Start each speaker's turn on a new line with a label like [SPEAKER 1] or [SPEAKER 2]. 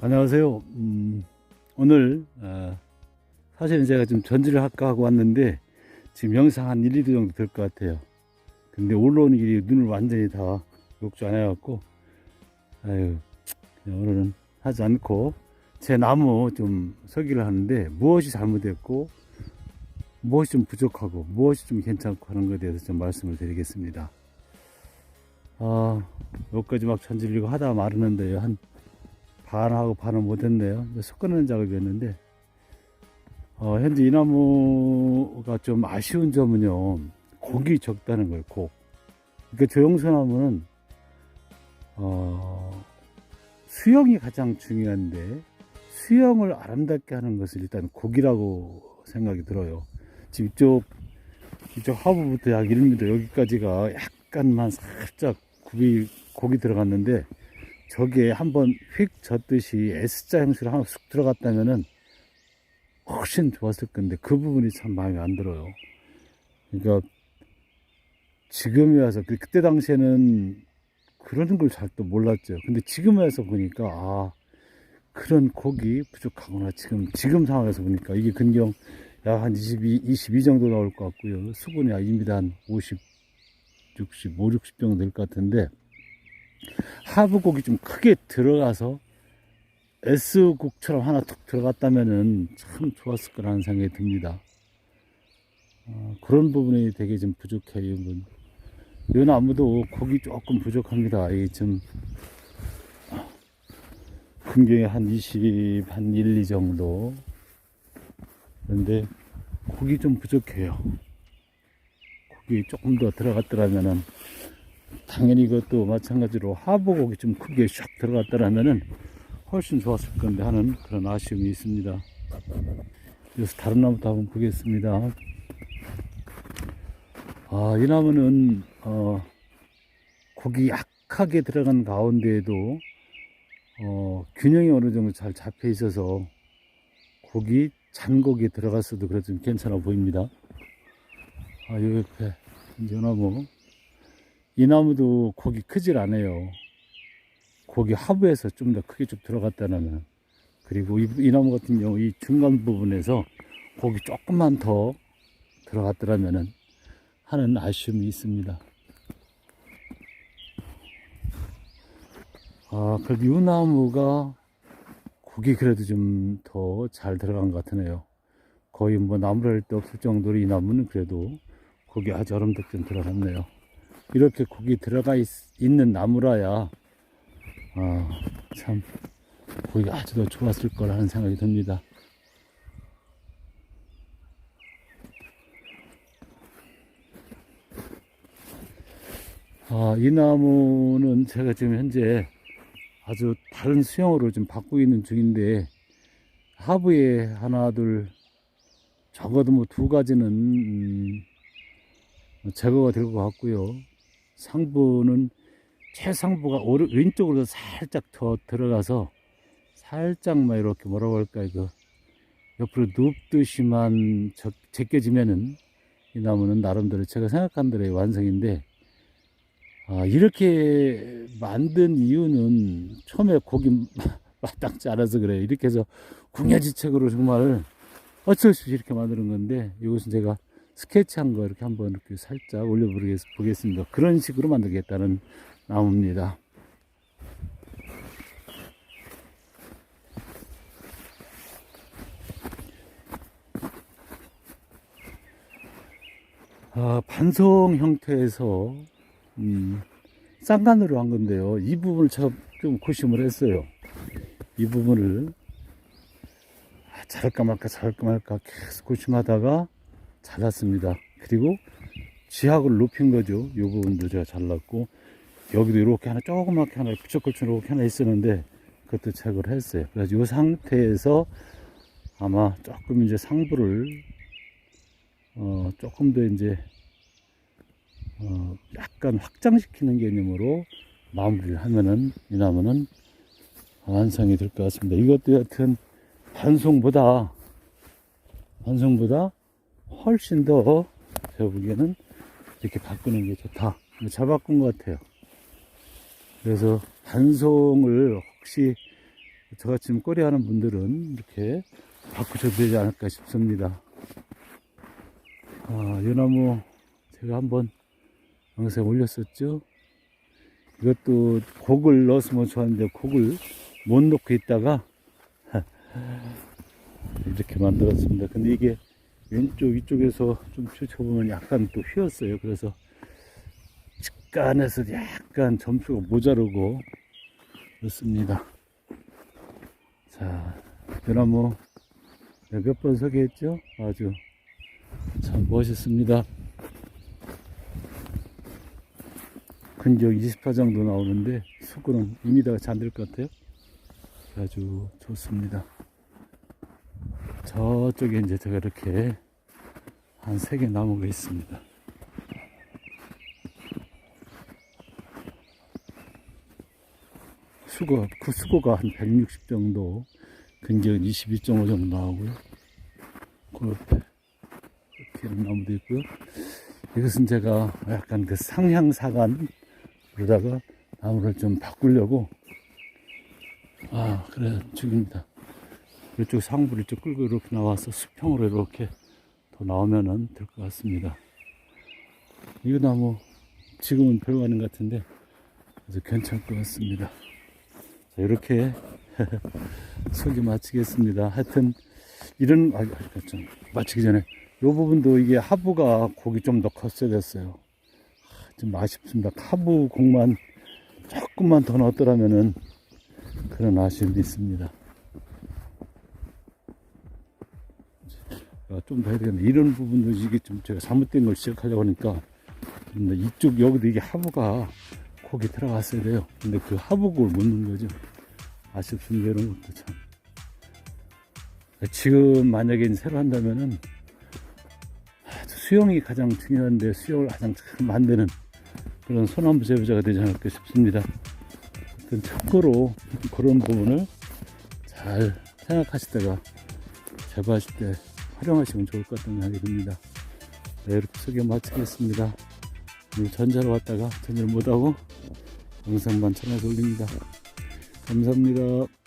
[SPEAKER 1] 안녕하세요. 음, 오늘 어, 사실은 제가 좀 전지를 할까 하고 왔는데 지금 영상 한 1, 2주 정도 될 것 같아요. 근데 올라오는 길이 눈을 완전히 다안 해갖고 아유 그냥 오늘은 하지 않고 제 나무 좀 서기를 하는데 무엇이 잘못됐고 무엇이 좀 부족하고 무엇이 좀 괜찮고 하는 것에 대해서 좀 말씀을 드리겠습니다. 아 여기까지 막 전지르고 하다 마르는데요. 한 반하고 반은 못했네요. 섞어내는 작업이었는데, 어, 현재 이 나무가 좀 아쉬운 점은요, 곡이 적다는 거예요, 곡. 그러니까 조영수나무는, 어, 수영이 가장 중요한데, 수영을 아름답게 하는 것을 일단 곡이라고 생각이 들어요. 지금 이쪽, 이쪽 하부부터 약 1m 여기까지가 약간만 살짝 굽이, 곡이 들어갔는데, 저기에 한번 휙 젖듯이 S자 형식으로 하나 쑥 들어갔다면은 훨씬 좋았을 건데 그 부분이 참 마음에 안 들어요. 그러니까 지금에 와서 그- 그때 당시에는 그런 걸 잘 또 몰랐죠. 근데 지금 와서 보니까 아 그런 곡이 부족하구나. 지금 지금 상황에서 보니까 이게 근경 약 한 22, 22 정도 나올 것 같고요. 수분이 약 2m 한 50, 60, 5, 60 정도 될 것 같은데 하부곡이 좀 크게 들어가서 S곡처럼 하나 툭 들어갔다면은 참 좋았을 거라는 생각이 듭니다. 어, 그런 부분이 되게 좀 부족해요. 이건. 이 나무도 곡이 조금 부족합니다. 이 좀, 근경에 한 20, 한 1, 2 정도. 그런데 곡이 좀 부족해요. 곡이 조금 더 들어갔더라면은 당연히 이것도 마찬가지로 하부곡이 좀 크게 샥 들어갔더라면은 훨씬 좋았을 건데 하는 그런 아쉬움이 있습니다. 그래서 다른 나무도 한번 보겠습니다. 아, 이 나무는, 어, 곡이 약하게 들어간 가운데에도, 어, 균형이 어느 정도 잘 잡혀 있어서 곡이 잔 곡이 들어갔어도 그래도 좀 괜찮아 보입니다. 아, 요 옆에, 이 나무. 이 나무도 곡이 크질 않아요. 곡이 하부에서 좀 더 크게 좀 들어갔다면 그리고 이, 이 나무 같은 경우 이 중간 부분에서 곡이 조금만 더 들어갔더라면은 하는 아쉬움이 있습니다. 아, 그래도 이 나무가 곡이 그래도 좀 더 잘 들어간 것 같으네요. 거의 뭐 나무를 할데 없을 정도로 이 나무는 그래도 곡이 아주 아름답게 좀 들어갔네요. 이렇게 곡이 들어가 있, 는 나무라야 아, 참 보기가 아주 더 좋았을 거라는 생각이 듭니다. 아, 이 나무는 제가 지금 현재 아주 다른 수영으로 좀 바꾸고 있는 중인데 하부에 하나 둘 적어도 뭐 두 가지는 음, 제거가 될 것 같고요. 상부는 최상부가 오른 왼쪽으로 살짝 더 들어가서 살짝만 이렇게 뭐라고 할까 이거 옆으로 눕듯이만 적- 제껴지면은 이 나무는 나름대로 제가 생각한 대로의 완성인데 아, 이렇게 만든 이유는 처음에 고기 마땅치 않아서 그래요. 이렇게 해서 궁여지책으로 정말 어쩔 수 없이 이렇게 만드는 건데 이것은 제가 스케치한 거 이렇게 한번 이렇게 살짝 올려보겠습니다. 그런 식으로 만들겠다는 나무입니다. 아, 반성 형태에서 음, 쌍간으로 한 건데요. 이 부분을 좀 고심을 했어요. 이 부분을 아, 잘할까 말까 잘할까 말까 계속 고심하다가 잘랐습니다. 그리고 지학을 높인 거죠. 이 부분도 제가 잘랐고 여기도 이렇게 하나 조그맣게 하나 부쩍거쳐 이렇게 하나 있었는데 그것도 제거를 했어요. 그래서 이 상태에서 아마 조금 이제 상부를 어 조금 더 이제 어 약간 확장시키는 개념으로 마무리를 하면은 이 나무는 완성이 될 것 같습니다. 이것도 여하튼 반송보다 반송보다 훨씬 더 제가 보기에는 이렇게 바꾸는 게 좋다. 잘 바꾼 것 같아요. 그래서 반송을 혹시 저같이 꼬리 하는 분들은 이렇게 바꾸셔도 되지 않을까 싶습니다. 아, 이 나무 제가 한번 영상에 올렸었죠. 이것도 곡을 넣었으면 좋았는데 곡을 못 넣고 있다가 이렇게 만들었습니다. 근데 이게 왼쪽 이쪽에서 좀 펼쳐보면 약간 또 휘었어요. 그래서 직간에서 약간 점수가 모자르고 그렇습니다. 자, 대나무 몇 번 소개했죠? 아주 참 멋있습니다. 근적 20화 정도 나오는데 수구는 2m가 잔들 것 같아요. 아주 좋습니다. 저쪽에 이제 제가 이렇게 한 세 개 나무가 있습니다. 수거, 그 수고가 한 160 정도, 근적은 22.5 정도 나오고요. 그 옆에 이렇게 나무도 있고요. 이것은 제가 약간 그 상향사간으로다가 나무를 좀 바꾸려고, 아, 그래, 중입니다. 이쪽 상부를 이쪽 끌고 이렇게 나와서 수평으로 이렇게 더 나오면은 될 것 같습니다. 이거 나무 지금은 별거 아닌 것 같은데 아주 괜찮을 것 같습니다. 자, 이렇게 소개 마치겠습니다. 하여튼 이런 아, 아, 좀 마치기 전에 이 부분도 이게 하부가 곡이 좀더 컸어야 됐어요. 아, 좀 아쉽습니다. 하부 곡만 조금만 더 넣었더라면은 그런 아쉬움이 있습니다. 좀 더 해야 되겠네. 이런 부분도 이게 좀 제가 잘못된 걸 시작하려고 하니까 이쪽 여기도 이게 하부가 곡이 들어갔어야 돼요. 근데 그못 넣은 거죠. 아쉽습니다. 이런 것도 참. 지금 만약에 새로 한다면은 수영이 가장 중요한데 수영을 가장 잘 만드는 그런 소나무 제보자가 되지 않을까 싶습니다. 하여튼 참고로 그런 부분을 잘 생각하시다가 제보하실 때 활용하시면 좋을 것 같다는 생각이 듭니다. 네, 이렇게 소개 마치겠습니다. 오늘 전자로 왔다가 전자를 못하고 영상만 전화해서 올립니다. 감사합니다.